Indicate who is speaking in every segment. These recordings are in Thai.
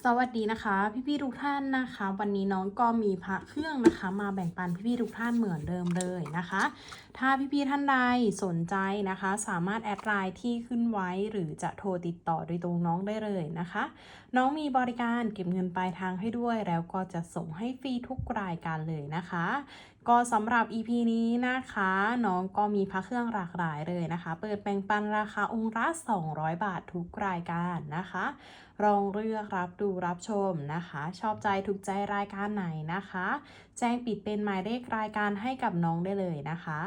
Speaker 1: สวัสดีนะคะพี่ๆทุกท่านนะคะ วันนี้น้องก็มีพระเครื่องนะคะ มาแบ่งปันพี่ๆทุกท่านเหมือนเดิมเลยนะคะ ถ้าพี่ๆท่านใดสนใจนะคะ สามารถแอดไลน์ที่ขึ้นไว้หรือจะโทรติดต่อโดยตรงน้องได้เลยนะคะ น้องมีบริการเก็บเงินปลายทางให้ด้วย แล้วก็จะส่งให้ฟรีทุกรายการเลยนะคะ ก็สำหรับ EP นี้นะคะ น้องก็มีพระเครื่องหลากหลายเลยนะคะ เปิดแบ่งปันราคาองค์ละ200 บาททุกรายการนะคะลองเลือกรับดูรับชมนะคะ ชอบใจถูกใจรายการไหนนะคะแจ้งปิดเป็นหมายเลขรายการให้กับน้องได้เลยนะคะ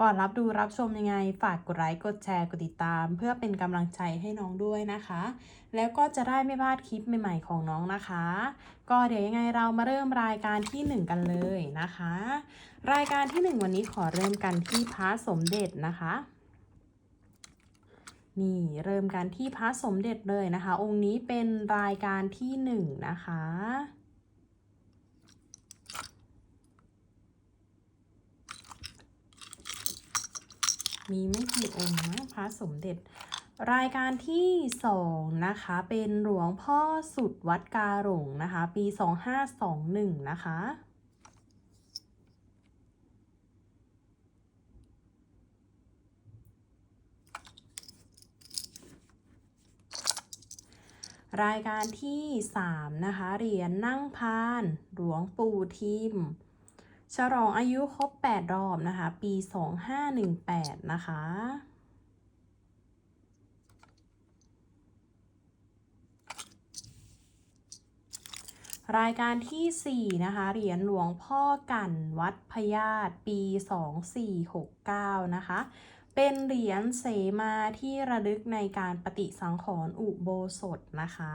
Speaker 1: ก่อนรับดูรับชมยังไง ฝากกดไลค์กดแชร์กดติดตาม เพื่อเป็นกำลังใจให้น้องด้วยนะคะ แล้วก็จะได้ไม่พลาดคลิปใหม่ๆของน้องนะคะ ก็เดี๋ยวยังไงเรามาเริ่มรายการที่ 1 กันเลยนะคะ รายการที่ 1 วันนี้ขอเริ่มกันที่พระสมเด็จนะคะนี่เริ่มกันที่พระสมเด็จเลยนะคะ องค์นี้เป็นรายการที่หนึ่งนะคะ มีไม่กี่องค์นะพระสมเด็จ รายการที่สองนะคะ เป็นหลวงพ่อสุดวัดกาหลงนะคะ ปี 2521 นะคะรายการที่ 3 นะคะ เหรียญนั่งพาน หลวงปู่ทิม ฉลองอายุครบ 8 รอบนะคะ ปี 2518 นะคะ รายการที่ 4 นะคะ เหรียญหลวงพ่อกันวัดพญาตปี 2469 นะคะ เป็นเหรียญเสมาที่ระลึกในการปฏิสังขรณ์อุโบสถนะคะ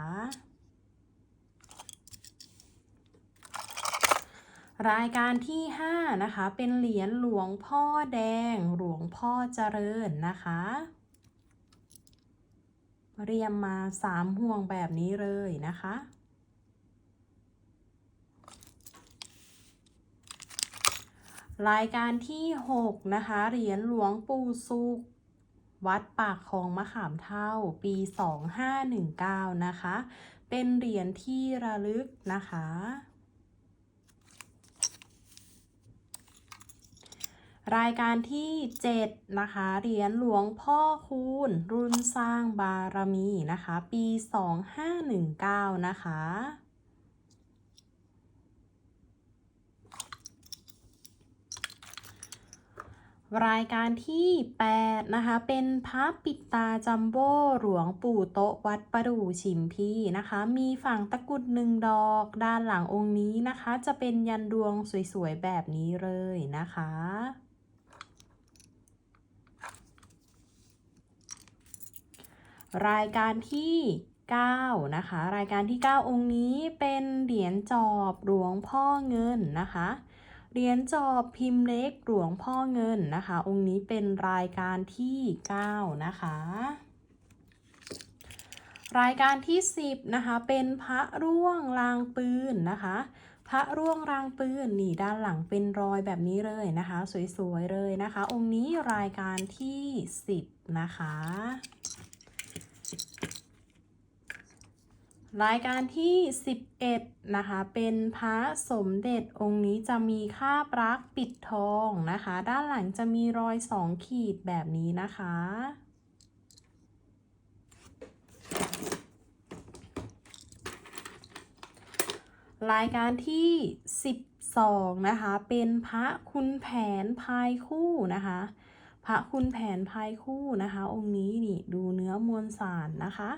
Speaker 1: รายการที่ 5 นะคะ เป็นเหรียญหลวงพ่อแดง หลวงพ่อเจริญนะคะ เรียมมา 3 ห่วงแบบนี้เลยนะคะ รายการที่ 6 นะคะ เหรียญหลวงปู่สุกวัดปากคลองมะขามเท่าปี 2519 นะคะ เป็นเหรียญที่ระลึกนะคะ รายการที่ 7 นะคะ เหรียญหลวงพ่อคูณ รุ่นสร้างบารมีนะคะ ปี 2519 นะคะ รายการที่ 8 นะคะ เป็นพระปิดตาจัมโบ้หลวงปู่โต๊ะวัดประดู่ฉิมพีนะคะ มีฝั่งตะกรุดหนึ่งดอก ด้านหลังองค์นี้นะคะ จะเป็นยันดวงสวยๆ แบบนี้เลยนะคะ รายการที่ 9 นะคะ รายการที่ 9 องค์นี้เป็นเหรียญจอบหลวงพ่อเงินนะคะ เหรียญจอบพิมพ์เล็กหลวงพ่อเงินนะคะ องค์นี้เป็นรายการที่ 9 นะคะ รายการที่ 10 นะคะ เป็นพระร่วงรางปืนนะคะ พระร่วงรางปืนนี่ด้านหลังเป็นรอยแบบนี้เลยนะคะ สวยๆเลยนะคะ องค์นี้รายการที่ 10 นะคะ รายการที่ 11 นะคะ เป็นพระสมเด็จองค์นี้จะมีค่าบรักปิดทองนะคะ ด้านหลังจะมีรอยสองขีดแบบนี้นะคะ รายการที่ 12 นะคะ เป็นพระคุณแผนพายคู่นะคะ พระคุณแผนพายคู่นะคะ องค์นี้นี่ดูเนื้อมวลสารนะคะ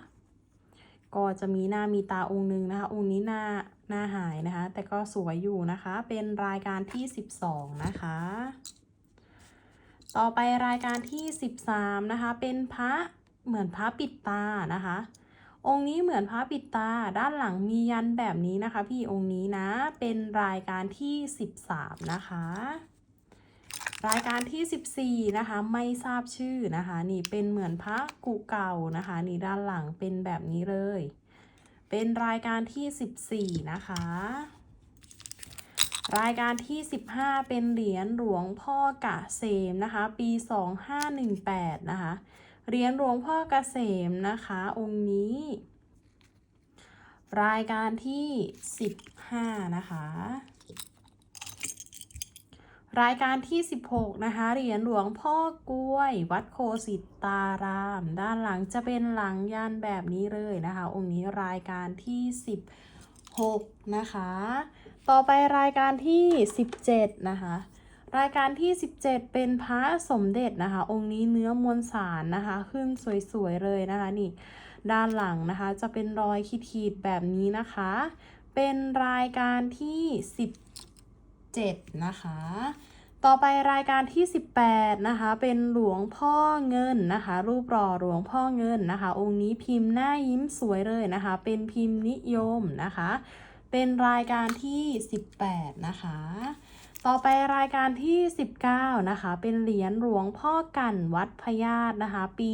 Speaker 1: ก็จะมีหน้ามีตาองค์หนึ่งนะคะ องค์นี้หน้าหน้าหายนะคะ แต่ก็สวยอยู่นะคะ เป็นรายการที่ 12 นะคะ ต่อไปรายการที่ 13 นะคะ เป็นพระเหมือนพระปิดตานะคะ องค์นี้เหมือนพระปิดตา ด้านหลังมียันแบบนี้นะคะ พี่องค์นี้นะ เป็นรายการที่ 13 นะคะ รายการที่ 14 นะคะ ไม่ทราบชื่อนะคะ นี่เป็นเหมือนพระกุเก่านะคะ นี่ด้านหลังเป็นแบบนี้เลย เป็นรายการที่ 14 นะคะ รายการที่ 15 เป็นเหรียญหลวงพ่อกะเสมนะคะ ปี 2518 นะคะ เหรียญหลวงพ่อกะเกษมนะคะ องค์นี้ รายการที่ 15 นะคะ รายการที่ 16 นะคะ เหรียญหลวงพ่อกล้วย วัดโคสิตาราม ด้านหลังจะเป็นหลังยันแบบนี้เลยนะคะ องค์นี้รายการที่ 16 นะคะ ต่อไปรายการที่ 17 นะคะ รายการที่ 17 เป็นพระสมเด็จนะคะ องค์นี้เนื้อมวลสารนะคะ ขึ้นสวยๆเลยนะคะนี่ ด้านหลังนะคะจะเป็นรอยขีดๆแบบนี้นะคะ เป็นรายการที่ 17 นะคะ ต่อไปรายการที่ 18 นะคะ เป็นหลวงพ่อเงินนะคะ รูปหล่อหลวงพ่อเงินนะคะ องค์นี้พิมพ์หน้ายิ้มสวยเลยนะคะ เป็นพิมพ์นิยมนะคะ เป็นรายการที่ 18 นะคะต่อไปรายการที่ 19 นะคะ เป็นเหรียญหลวงพ่อกันวัดพญาตนะคะ ปี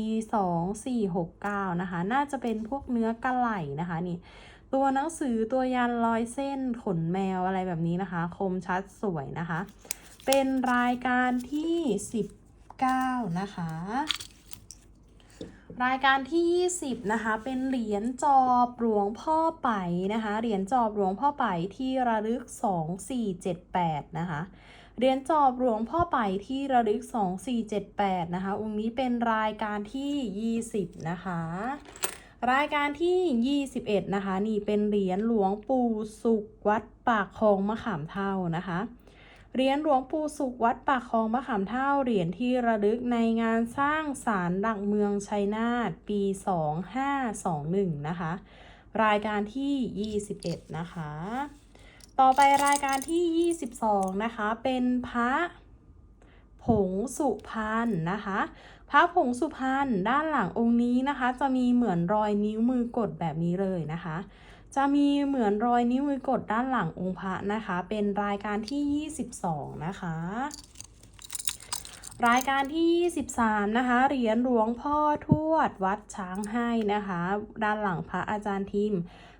Speaker 1: 2469 นะคะ น่าจะเป็นพวกเนื้อกระไหล่นะคะนี่ ตัวหนังสือตัวยันรอยเส้นขนแมวอะไรแบบนี้นะคะ คมชัดสวยนะคะ เป็นรายการที่ 19 นะคะ รายการที่ 20 นะคะ เป็นเหรียญจอบหลวงพ่อไปนะคะ เหรียญจอบหลวงพ่อไปที่ระลึก 2478 นะคะเหรียญจอบหลวงพ่อไปที่ระลึก 2478 นะคะ องค์นี้เป็นรายการที่ 20 นะคะ รายการที่ 21 นะคะ นี่เป็นเหรียญหลวงปู่สุขวัดปากคลองมะขามเท่านะคะเหรียญหลวงปู่สุขวัดปากคลองมะขามเท่าเหรียญที่ระลึกในงานสร้างศาลหลักเมืองชัยนาทปี 2521 นะคะ รายการที่ 21 นะคะ ต่อไปรายการที่ 22 นะคะ เป็นพระผงสุพรรณนะคะ พระผงสุพรรณด้านหลังองค์นี้นะคะ จะมีเหมือนรอยนิ้วมือกดแบบนี้เลยนะคะ จะมีเหมือนรอยนิ้วมือกดด้านหลังองค์พระนะคะ เป็นรายการที่ 22 นะคะ รายการที่ 23 นะคะเหรียญหลวงพ่อทวดวัดช้างให้นะคะ ด้านหลังพระอาจารย์ทิม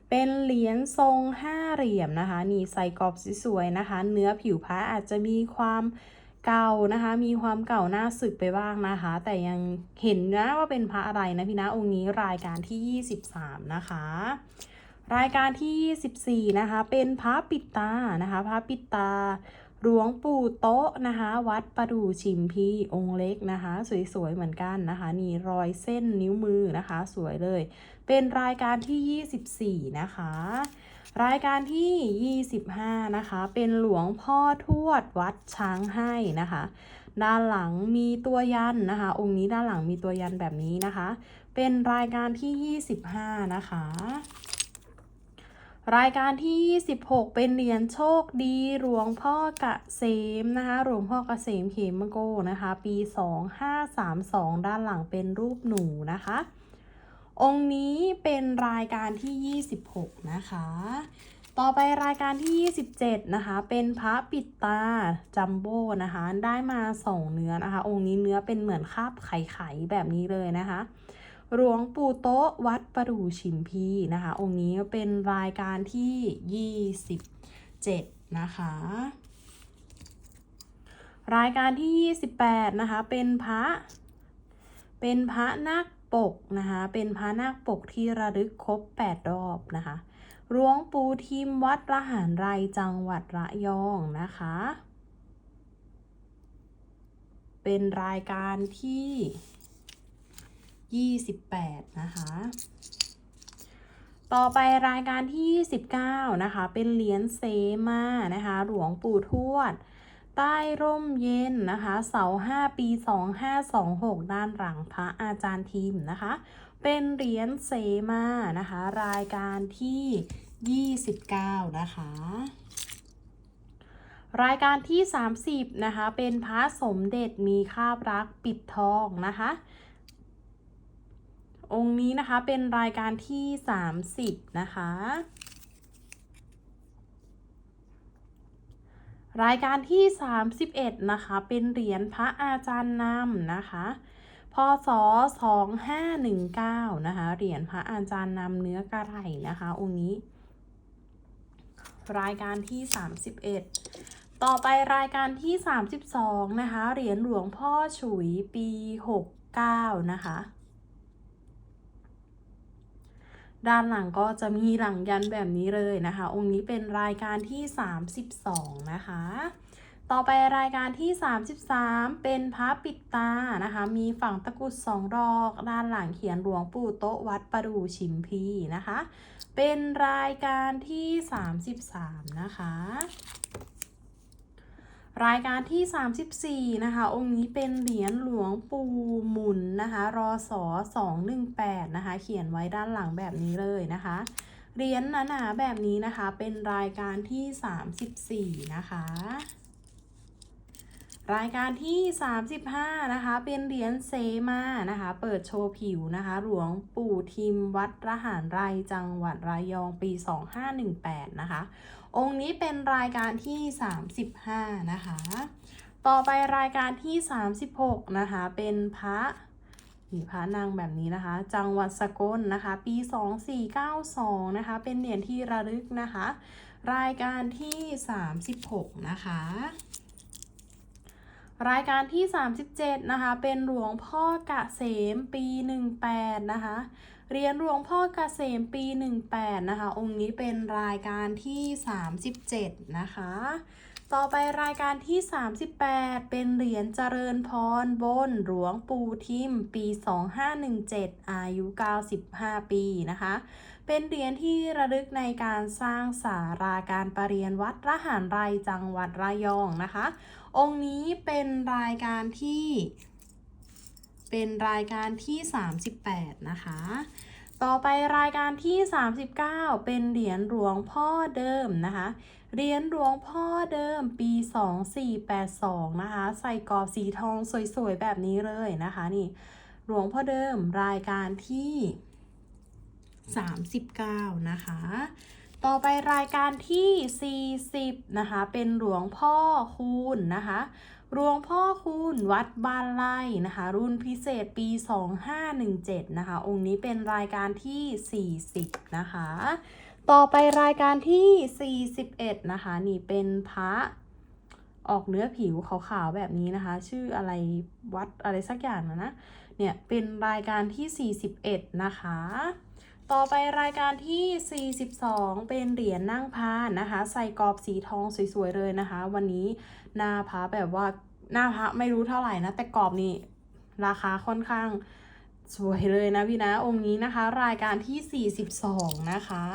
Speaker 1: เป็นเหรียญทรงห้าเหลี่ยมนะคะ นี่ใส่กรอบสวยๆนะคะ เนื้อผิวพระอาจจะมีความ เก่านะคะ มีความเก่าหน้าสึกไปบ้างนะคะ แต่ยังเห็นนะว่าเป็นพระอะไรนะพี่นะองค์นี้รายการที่ 23 นะคะ รายการที่ 24 นะคะ เป็นพระปิดตานะคะพระปิดตาหลวงปู่โต๊ะนะคะ วัดประดู่ชิมพีองค์เล็กนะคะ สวยๆเหมือนกันนะคะ นี่รอยเส้นนิ้วมือนะคะ สวยเลย เป็นรายการที่ 24 นะคะ รายการที่ 25 นะคะ เป็นหลวงพ่อทวดวัดช้างให้นะคะ ด้านหลังมีตัวยันนะคะ องค์นี้ด้านหลังมีตัวยันแบบนี้นะคะ เป็นรายการที่ 25 นะคะ รายการที่ 26 เป็นเหรียญโชคดีหลวงพ่อกะเกษมนะคะหลวงพ่อกะเกษมเขมโกนะคะ ปี 2532 ด้านหลังเป็นรูปหนูนะคะ องค์นี้เป็นรายการที่ 26 นะคะ ต่อไปรายการที่ 27 นะคะ เป็นพระปิดตาจัมโบ้นะคะ ได้มา2เนื้อนะคะ องค์นี้เนื้อเป็นเหมือนคาบไข่ๆแบบนี้เลยนะคะหลวงปู่โต๊ะวัดประดู่ชิมพีนะคะ องค์นี้เป็นรายการที่ 27 นะคะ รายการที่ 28 นะคะ เป็นพระ เป็นพระนาคปกนะคะ เป็นพระนาคปกที่ระลึกครบ8รอบนะคะหลวงปู่ทิมวัดระหารไรจังหวัดระยองนะคะ เป็นรายการที่ 28 นะคะ ต่อไปรายการที่19นะคะ เป็นเหรียญเซมานะคะ หลวงปู่ทวด ใต้ร่มเย็นนะคะ เสาห้าปี 2526 ด้านหลังพระอาจารย์ทีมนะคะ เป็นเหรียญเสมานะคะ รายการที่ 29 นะคะ รายการที่ 30 นะคะ เป็นพระสมเด็จมีคาบรักปิดทองนะคะองค์นี้นะคะเป็นรายการที่ 30 นะคะ รายการที่ 31 นะคะ เป็นเหรียญพระอาจารย์นำนะคะพศ2519นะคะ เหรียญพระอาจารย์นำเนื้อกระไหนะคะ องค์นี้ รายการที่ 31 ต่อไปรายการที่ 32 นะคะ เหรียญหลวงพ่อฉุยปี 69 นะคะ ด้านหลังก็จะมีหลังยันแบบนี้เลยนะคะ องค์นี้เป็นรายการที่ 32 นะคะ ต่อไปรายการที่ 33 เป็นพระปิดตานะคะ มีฝั่งตะกุดสองดอก ด้านหลังเขียนหลวงปู่โต๊ะวัดประดูชิมพีนะคะ เป็นรายการที่ 33 นะคะ รายการที่ 34 นะคะ องค์นี้เป็นเหรียญหลวงปู่หมุนนะคะ รอสอ218 นะคะ เขียนไว้ด้านหลังแบบนี้เลยนะคะ เหรียญหนาๆแบบนี้นะคะ เป็นรายการที่ 34 นะคะ รายการที่ 35 นะคะ เป็นเหรียญเซมานะคะ เปิดโชว์ผิวนะคะ หลวงปู่ทิมวัดระหารไรจังหวัดระยองปี 2518 นะคะ องค์นี้เป็นรายการที่ 35 นะคะ ต่อไปรายการที่ 36 นะคะ เป็นพระนี่พระนางแบบนี้นะคะ จังหวัดสกลนะคะ ปี 2492 นะคะ เป็นเหรียญที่ระลึกนะคะ รายการที่ 36 นะคะรายการที่ 37 นะคะ เป็นหลวงพ่อกะเสมปี 18 นะคะ เรียนหลวงพ่อกเกษมปี 18 นะคะ องค์นี้เป็นรายการที่ 37 นะคะ ต่อไปรายการที่ 38 เป็นเหรียญเจริญพรบนหลวงปู่ทิม ปี 2517 อายุ 95 ปีนะคะ เป็นเหรียญที่ระลึกในการสร้างสาราการประเรียนวัดระหารไรจังหวัดระยองนะคะ องค์นี้เป็นรายการที่ เป็นรายการที่ 38 นะคะ ต่อไปรายการที่ 39 เป็นเหรียญหลวงพ่อเดิมนะคะ เหรียญหลวงพ่อเดิมปี 2482 นะคะ ใส่กรอบสีทองสวยๆ แบบนี้เลยนะคะนี่หลวงพ่อเดิมรายการที่ 39 นะคะ ต่อไปรายการที่ 40 นะคะ เป็นหลวงพ่อคูณนะคะ หลวงพ่อคูณวัดบ้านไร่นะคะ รุ่นพิเศษปี 2517 นะคะ องค์นี้เป็นรายการที่ 40 นะคะ ต่อไปรายการที่ 41 นะคะ นี่เป็นพระออกเนื้อผิวขาวๆแบบนี้นะคะ ชื่ออะไรวัดอะไรสักอย่างนะนะ เนี่ยเป็นรายการที่ 41 นะคะ ต่อไปรายการที่ 42 เป็นเหรียญนั่งพานนะคะ ใส่กรอบสีทองสวยๆเลยนะคะ วันนี้หน้าพระแบบว่า หน้าพระไม่รู้เท่าไหร่นะ แต่กรอบนี่ราคาค่อนข้างสวยเลยนะพี่นะองค์นี้นะคะ รายการที่ 42 นะคะ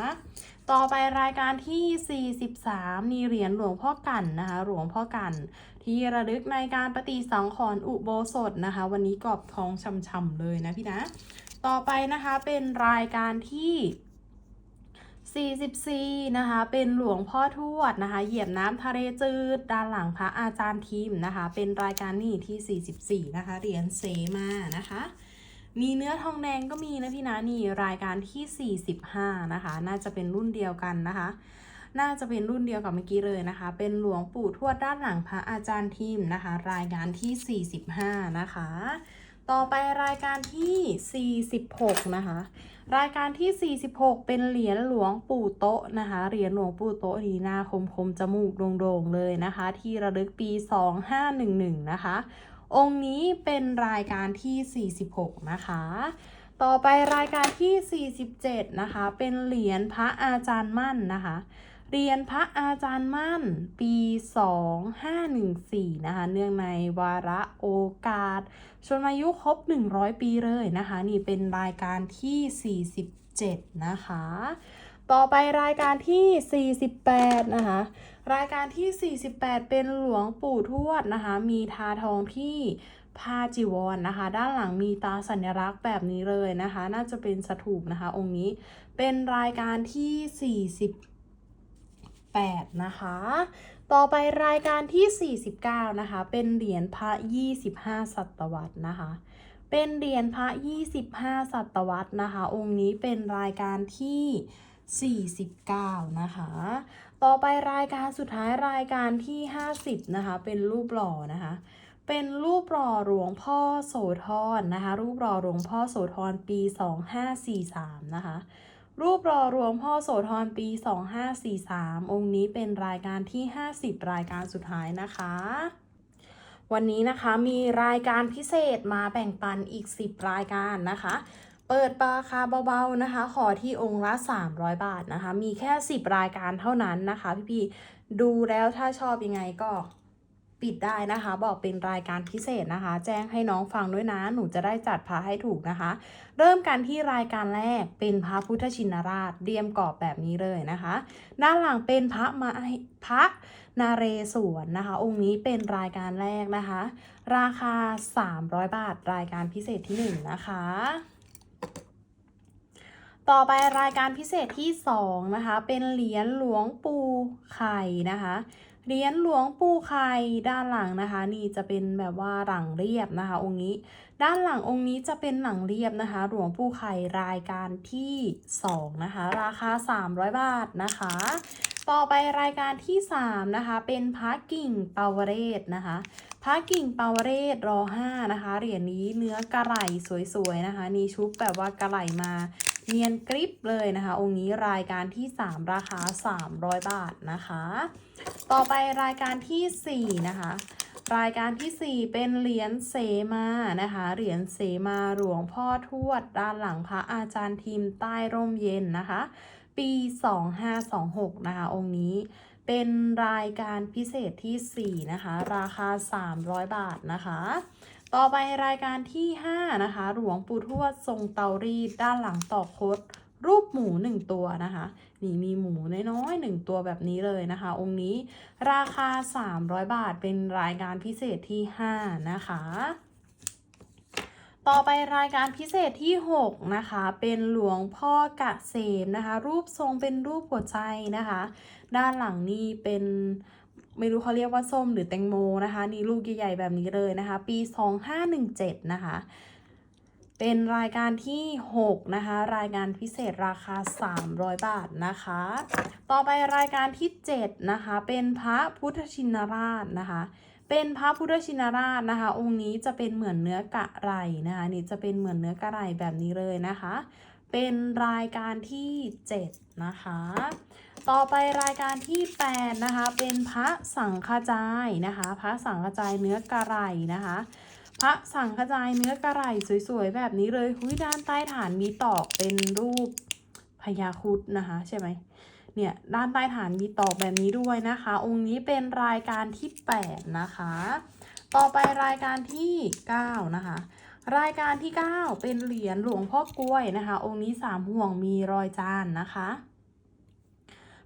Speaker 1: ต่อไปรายการที่ 43 มีเหรียญหลวงพ่อกันนะคะ หลวงพ่อกัน ที่ระลึกในการปฏิสังขรณ์อุโบสถนะคะ วันนี้กรอบทองช่ำๆเลยนะพี่นะ ต่อไปนะคะเป็นรายการที่ 44 นะคะ เป็นหลวงพ่อทวดนะคะ เหยียบน้ำทะเลจืด ด้านหลังพระอาจารย์ทีมนะคะ เป็นรายการนี่ที่ 44 นะคะ เหรียญเซมานะคะ มีเนื้อทองแดงก็มีนะพี่นะนี่รายการที่ 45 นะคะ น่าจะเป็นรุ่นเดียวกันนะคะ น่าจะเป็นรุ่นเดียวกับเมื่อกี้เลยนะคะ เป็นหลวงปู่ทวดด้านหลังพระอาจารย์ทีมนะคะ รายการที่ 45 นะคะ ต่อไปรายการที่ 46 นะคะ รายการที่ 46 เป็นเหรียญหลวงปู่โตะนะคะ เหรียญหลวงปู่โตะนีหน้าคมคมๆจมูกโด่งๆเลยนะคะ ที่ระลึกปี 2511 นะคะ องค์นี้เป็นรายการที่ 46 นะคะ ต่อไปรายการที่ 47 นะคะ เป็นเหรียญพระอาจารย์มั่นนะคะ เรียญพระอาจารย์มั่นปี 2514 นะคะ เนื่องในวาระโอกาส ชนอายุครบ 100 ปีเลยนะคะ นี่เป็นรายการที่ 47 นะคะ ต่อไปรายการที่ 48 นะคะ รายการที่ 48 เป็นหลวงปู่ทวดนะคะ มีทาทองที่ผ้าจีวรนนะคะ ด้านหลังมีตาสัญลักษณ์แบบนี้เลยนะคะ น่าจะเป็นสถูปนะคะ องค์นี้เป็นรายการที่ 48 นะคะ ต่อไปรายการที่ 49 นะคะ เป็นเหรียญพระ 25 ศตวรรษนะคะ เป็นเหรียญพระ 25 ศตวรรษนะคะ องค์นี้เป็นรายการที่ 49 นะคะ ต่อไปรายการสุดท้ายรายการที่ 50 นะคะ เป็นรูปหล่อนะคะเป็นรูปหล่อหลวงพ่อโสธรนะคะ รูปหล่อหลวงพ่อโสธรปี 2543 นะคะ รูปหล่อหลวงพ่อโสธรปี 2543 องค์นี้เป็นรายการที่ 50 รายการสุดท้ายนะคะ วันนี้นะคะมีรายการพิเศษมาแบ่งปันอีก 10 รายการนะคะ เปิดราคาเบาๆนะคะ ขอที่องค์ละ 300 บาทนะคะ มีแค่ 10 รายการเท่านั้นนะคะ พี่ๆดูแล้วถ้าชอบยังไงก็ ปิดได้นะคะ บอกเป็นรายการพิเศษนะคะ แจ้งให้น้องฟังด้วยนะ หนูจะได้จัดพระให้ถูกนะคะ เริ่มกันที่รายการแรกเป็นพระพุทธชินราชเรียมกรอบแบบนี้เลยนะคะ ด้านหลังเป็นพระมาพระนาเรศวรนะคะ องค์นี้เป็นรายการแรกนะคะ ราคา 300 บาทรายการพิเศษที่ 1 นะคะต่อไปรายการพิเศษที่ 2 นะคะ เป็นเหรียญหลวงปู่ไข่นะคะ เหรียญหลวงปู่ไข่ด้านหลังนะคะ นี่จะเป็นแบบว่าหลังเรียบนะคะ องค์นี้ ด้านหลังองค์นี้จะเป็นหลังเรียบนะคะ หลวงปู่ไข่รายการที่2นะคะ ราคา 300 บาทนะคะ ต่อไปรายการที่ 3 นะคะ เป็นพระกิ่งปาวเรศนะคะพระกิ่งปาวเรศรอ5นะคะ เหรียญนี้เนื้อกระไหล่สวยๆนะคะ นี่ชุบแบบว่ากระไหล่มา เนียนกริบเลยนะคะ องค์นี้รายการที่ 3 ราคา 300 บาทนะคะ ต่อไปรายการทีสี่4 นะคะ รายการทีสี่ 4 เป็นเหรียญเสมานะคะ เหรียญเสมาหลวงพ่อทวดด้านหลังพระอาจารย์ทีมใต้ร่มเย็นนะคะ ปี 2526 นะคะ องค์นี้เป็นรายการพิเศษที่ 4 นะคะ ราคา 300 บาทนะคะ ต่อไปรายการที่ 5 นะคะ หลวงปู่ทวดทรงเตารีดด้านหลังตอกคดรูปหมู1ตัวนะคะ นี่มีหมูน้อยๆหนึ่งตัวแบบนี้เลยนะคะ องค์นี้ราคา 300 บาทเป็นรายการพิเศษที่ 5 นะคะ ต่อไปรายการพิเศษที่ 6 นะคะ เป็นหลวงพ่อกะเสมนะคะ รูปทรงเป็นรูปหัวใจนะคะ ด้านหลังนี่เป็น ไม่รู้เขาเรียกว่าส้มหรือแตงโมนะคะนี่ลูกใหญ่ๆแบบนี้เลยนะคะ ปี 2517 นะคะ เป็นรายการที่ 6 นะคะ รายการพิเศษราคา 300 บาทนะคะ ต่อไปรายการที่ 7 นะคะ เป็นพระพุทธชินราชนะคะเป็นพระพุทธชินราชนะคะ องค์นี้จะเป็นเหมือนเนื้อกระไหล่นะคะนี่จะเป็นเหมือนเนื้อกระไหล่แบบนี้เลยนะคะ เป็นรายการที่ 7 นะคะ ต่อไปรายการที่ 8 นะคะ เป็นพระสังฆจายนะคะ พระสังฆจายเนื้อกระไหล่นะคะ พระสังฆจายเนื้อกระไหล่สวยๆ แบบนี้เลยหุยด้านใต้ฐานมีตอกเป็นรูปพญาครุดนะคะ ใช่ไหมเนี่ยด้านใต้ฐานมีตอกแบบนี้ด้วยนะคะ องค์นี้เป็นรายการที่ 8 นะคะ ต่อไปรายการที่ 9 นะคะรายการที่ 9 เป็นเหรียญหลวงพ่อกล้วยนะคะ องค์นี้สามห่วงมีรอยจานนะคะ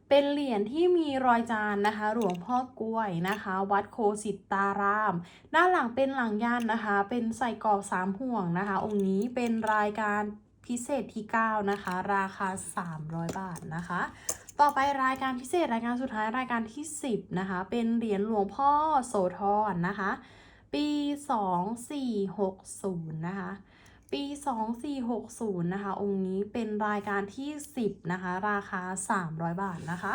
Speaker 1: เป็นเหรียญที่มีรอยจานนะคะ หลวงพ่อกล้วยนะคะ วัดโคสิตตาราม ด้านหลังเป็นหลังย่านนะคะ เป็นใส่กรอบสามห่วงนะคะ องค์นี้เป็นรายการพิเศษที่ 9 นะคะ ราคา 300 บาทนะคะ ต่อไปรายการพิเศษรายการสุดท้ายรายการที่ 10 นะคะ เป็นเหรียญหลวงพ่อโสธรนะคะ ปี 2460 นะคะ ปี 2460 นะคะ องค์นี้เป็นรายการที่ 10 นะคะ ราคา 300 บาทนะคะ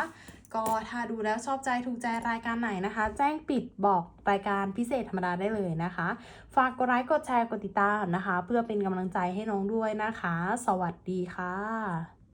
Speaker 1: ก็ถ้าดูแล้วชอบใจถูกใจรายการไหนนะคะ แจ้งปิดบอกรายการพิเศษธรรมดาได้เลยนะคะ ฝากกดไลค์กดแชร์กดติดตามนะคะ เพื่อเป็นกำลังใจให้น้องด้วยนะคะ สวัสดีค่ะ